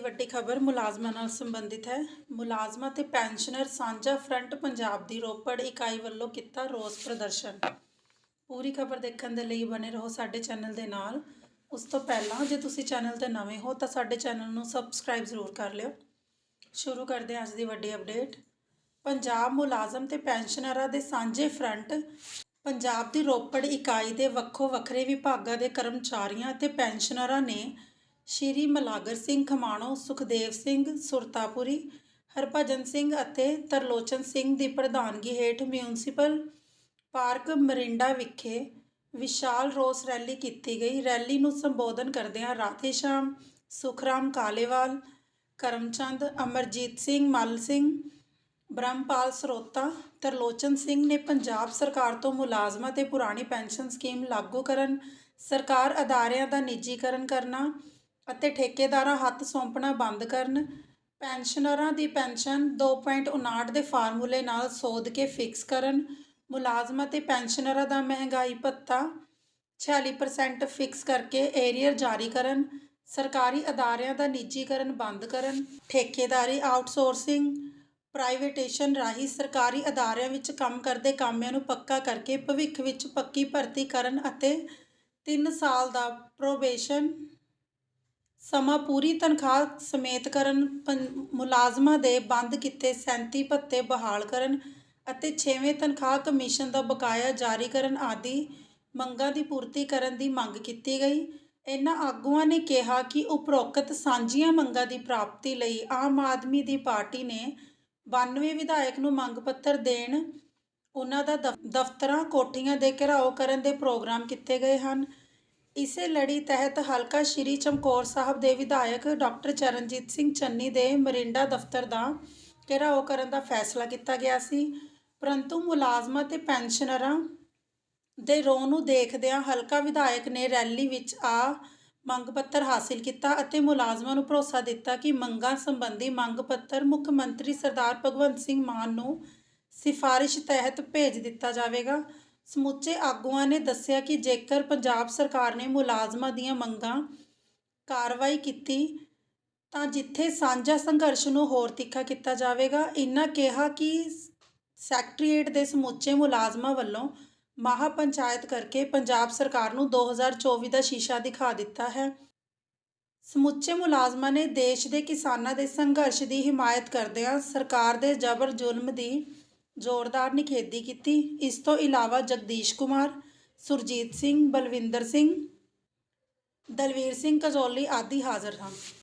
ਦੀ ਵੱਡੀ ਖਬਰ ਮੁਲਾਜ਼ਮਾਂ ਨਾਲ ਸੰਬੰਧਿਤ ਹੈ। ਮੁਲਾਜ਼ਮਾਂ ਤੇ ਪੈਨਸ਼ਨਰ ਸਾਂਝਾ ਫਰੰਟ ਪੰਜਾਬ ਦੀ ਰੋਪੜ ਇਕਾਈ ਵੱਲੋਂ ਕੀਤਾ ਰੋਸ ਪ੍ਰਦਰਸ਼ਨ। ਪੂਰੀ ਖਬਰ ਦੇਖਣ ਦੇ ਲਈ ਬਨੇ ਰਹੋ ਸਾਡੇ ਚੈਨਲ ਦੇ ਨਾਲ। ਉਸ ਤੋਂ ਪਹਿਲਾਂ ਜੇ ਤੁਸੀਂ ਚੈਨਲ ਤੇ ਨਵੇਂ ਹੋ ਤਾਂ ਸਾਡੇ ਚੈਨਲ ਨੂੰ ਸਬਸਕ੍ਰਾਈਬ ਜ਼ਰੂਰ ਕਰ ਲਿਓ। ਸ਼ੁਰੂ ਕਰਦੇ ਹਾਂ ਅੱਜ ਦੀ ਵੱਡੀ ਅਪਡੇਟ। ਪੰਜਾਬ ਮੁਲਾਜ਼ਮ ਤੇ ਪੈਨਸ਼ਨਰਾਂ ਦੇ ਸਾਂਝੇ ਫਰੰਟ ਪੰਜਾਬ ਦੀ ਰੋਪੜ ਇਕਾਈ ਦੇ ਵੱਖੋ ਵੱਖਰੇ ਵਿਭਾਗਾਂ ਦੇ ਕਰਮਚਾਰੀਆਂ ਅਤੇ ਪੈਨਸ਼ਨਰਾਂ ਨੇ ਸ਼੍ਰੀ ਮਲਾਗਰ ਸਿੰਘ ਖਮਾਣੋ, ਸੁਖਦੇਵ ਸਿੰਘ ਸੁਰਤਾਪੁਰੀ, ਹਰਭਜਨ ਸਿੰਘ ਅਤੇ ਤਰਲੋਚਨ ਸਿੰਘ ਦੀ ਪ੍ਰਧਾਨਗੀ ਹੇਠ ਮਿਊਨਿਸਪਲ ਪਾਰਕ ਮਰਿੰਡਾ ਵਿਖੇ ਵਿਸ਼ਾਲ ਰੋਸ ਰੈਲੀ ਕੀਤੀ ਗਈ। ਰੈਲੀ ਨੂੰ ਸੰਬੋਧਨ ਕਰਦਿਆਂ ਰਾਧੇ ਸ਼ਾਮ ਸੁਖਰਾਮ ਕਾਲੇਵਾਲ, ਕਰਮਚੰਦ ਅਮਰਜੀਤ ਸਿੰਘ ਮੱਲ ਸਿੰਘ, ਬ੍ਰਹਮਪਾਲ ਸਰੋਤਾ, ਤਰਲੋਚਨ ਸਿੰਘ ਨੇ ਪੰਜਾਬ ਸਰਕਾਰ ਤੋਂ ਮੁਲਾਜ਼ਮਾਂ ਤੇ ਪੁਰਾਣੀ ਪੈਨਸ਼ਨ ਸਕੀਮ ਲਾਗੂ ਕਰਨ, ਸਰਕਾਰ ਅਦਾਰਿਆਂ ਦਾ ਨਿੱਜੀਕਰਨ ਕਰਨਾ ਅਤੇ ਠੇਕੇਦਾਰਾਂ ਹੱਥ ਸੌਂਪਣਾ ਬੰਦ ਕਰਨ। ਪੈਨਸ਼ਨਰਾਂ ਦੀ ਪੈਨਸ਼ਨ 2.59 ਦੇ ਫਾਰਮੂਲੇ ਨਾਲ ਸੋਧ ਕੇ ਫਿਕਸ ਕਰਨ। ਮੁਲਾਜ਼ਮਾਂ ਤੇ ਪੈਨਸ਼ਨਰਾਂ ਦਾ ਮਹਿੰਗਾਈ ਭੱਤਾ। 46% ਫਿਕਸ ਕਰਕੇ ਏਰੀਅਰ ਜਾਰੀ ਕਰਨ। ਸਰਕਾਰੀ ਅਦਾਰਿਆਂ ਦਾ ਨਿੱਜੀਕਰਨ ਬੰਦ ਕਰਨ। ਠੇਕੇਦਾਰੀ ਆਊਟਸੋਰਸਿੰਗ। ਪ੍ਰਾਈਵੇਟੇਸ਼ਨ ਰਾਹੀਂ ਸਰਕਾਰੀ ਅਦਾਰਿਆਂ ਵਿੱਚ ਕੰਮ ਕਰਦੇ ਕਾਮਿਆਂ ਨੂੰ ਪੱਕਾ ਕਰਕੇ ਭਵਿੱਖ ਵਿੱਚ ਪੱਕੀ ਭਰਤੀ ਕਰਨ ਅਤੇ 3 ਸਾਲ ਦਾ ਪ੍ਰੋਬੇਸ਼ਨ ਸਮਾਂ ਪੂਰੀ ਤਨਖਾਹ ਸਮੇਤ ਕਰਨ, ਪੰ- ਮੁਲਾਜ਼ਮਾਂ ਦੇ ਬੰਦ ਕੀਤੇ 37 ਭੱਤੇ ਬਹਾਲ ਕਰਨ ਅਤੇ ਛੇਵੇਂ ਤਨਖਾਹ ਕਮਿਸ਼ਨ ਦਾ ਬਕਾਇਆ ਜਾਰੀ ਕਰਨ ਆਦਿ ਮੰਗਾਂ ਦੀ ਪੂਰਤੀ ਕਰਨ ਦੀ ਮੰਗ ਕੀਤੀ ਗਈ। ਇਹਨਾਂ ਆਗੂਆਂ ਨੇ ਕਿਹਾ ਕਿ ਉਪਰੋਕਤ ਸਾਂਝੀਆਂ ਮੰਗਾਂ ਦੀ ਪ੍ਰਾਪਤੀ ਲਈ ਆਮ ਆਦਮੀ ਦੀ ਪਾਰਟੀ ਨੇ 92 ਵਿਧਾਇਕ ਨੂੰ ਮੰਗ ਪੱਤਰ ਦੇਣ, ਉਹਨਾਂ ਦਾ ਦਫ਼- ਦਫ਼ਤਰਾਂ ਕੋਠੀਆਂ ਦੇ ਘਿਰਾਓ ਕਰਨ ਦੇ ਪ੍ਰੋਗਰਾਮ ਕੀਤੇ ਗਏ ਹਨ। ਇਸੇ ਲੜੀ ਤਹਿਤ ਹਲਕਾ ਸ਼੍ਰੀ ਚਮਕੌਰ ਸਾਹਿਬ ਦੇ ਵਿਧਾਇਕ ਡਾਕਟਰ ਚਰਨਜੀਤ ਸਿੰਘ ਚੰਨੀ ਦੇ ਮਰਿੰਡਾ ਦਫ਼ਤਰ ਦਾ ਘਿਰਾਓ ਕਰਨ ਦਾ ਫੈਸਲਾ ਕੀਤਾ ਗਿਆ ਸੀ। ਪਰੰਤੂ ਮੁਲਾਜ਼ਮਾਂ ਤੇ ਪੈਨਸ਼ਨਰਾਂ ਦੇ ਰੋਹ ਨੂੰ ਦੇਖਦਿਆਂ ਹਲਕਾ ਵਿਧਾਇਕ ਨੇ ਰੈਲੀ ਵਿੱਚ ਆ ਮੰਗ ਪੱਤਰ ਹਾਸਿਲ ਕੀਤਾ ਅਤੇ ਮੁਲਾਜ਼ਮਾਂ ਨੂੰ ਭਰੋਸਾ ਦਿੱਤਾ ਕਿ ਮੰਗਾਂ ਸੰਬੰਧੀ ਮੰਗ ਪੱਤਰ ਮੁੱਖ ਮੰਤਰੀ ਸਰਦਾਰ ਭਗਵੰਤ ਸਿੰਘ ਮਾਨ ਨੂੰ ਸਿਫਾਰਿਸ਼ ਤਹਿਤ ਭੇਜ ਦਿੱਤਾ ਜਾਵੇਗਾ। ਸਮੁੱਚੇ ਆਗੂਆਂ ਨੇ ਦੱਸਿਆ ਕਿ ਜੇਕਰ ਪੰਜਾਬ ਸਰਕਾਰ ਨੇ ਮੁਲਾਜ਼ਮਾਂ ਦੀਆਂ ਮੰਗਾਂ ਕਾਰਵਾਈ ਕੀਤੀ, ਤਾਂ ਜਿੱਥੇ ਸਾਂਝਾ ਸੰਘਰਸ਼ ਨੂੰ ਹੋਰ ਤਿੱਖਾ ਕੀਤਾ ਜਾਵੇਗਾ ਇਹਨਾਂ ਕਿਹਾ ਕਿ ਸੈਕਟਰੀਏਟ ਦੇ ਸਮੁੱਚੇ ਮੁਲਾਜ਼ਮਾਂ ਵੱਲੋਂ ਮਹਾ ਪੰਚਾਇਤ ਕਰਕੇ ਪੰਜਾਬ ਸਰਕਾਰ ਨੂੰ 2024 ਦਾ ਸ਼ੀਸ਼ਾ ਦਿਖਾ ਦਿੱਤਾ ਹੈ। ਸਮੁੱਚੇ ਮੁਲਾਜ਼ਮਾਂ ਨੇ ਦੇਸ਼ ਦੇ ਕਿਸਾਨਾਂ ਦੇ ਸੰਘਰਸ਼ ਦੀ ਹਿਮਾਇਤ ਕਰਦਿਆਂ ਸਰਕਾਰ ਦੇ ਜ਼ਬਰ ਜ਼ੁਲਮ ਦੀ ਜ਼ੋਰਦਾਰ ਨਿਖੇਧੀ ਕੀਤੀ। ਇਸ ਤੋਂ ਇਲਾਵਾ ਜਗਦੀਸ਼ ਕੁਮਾਰ, ਸੁਰਜੀਤ ਸਿੰਘ, ਬਲਵਿੰਦਰ ਸਿੰਘ, ਦਲਵੀਰ ਸਿੰਘ ਕਜੌਲੀ ਆਦਿ ਹਾਜ਼ਰ ਹਨ।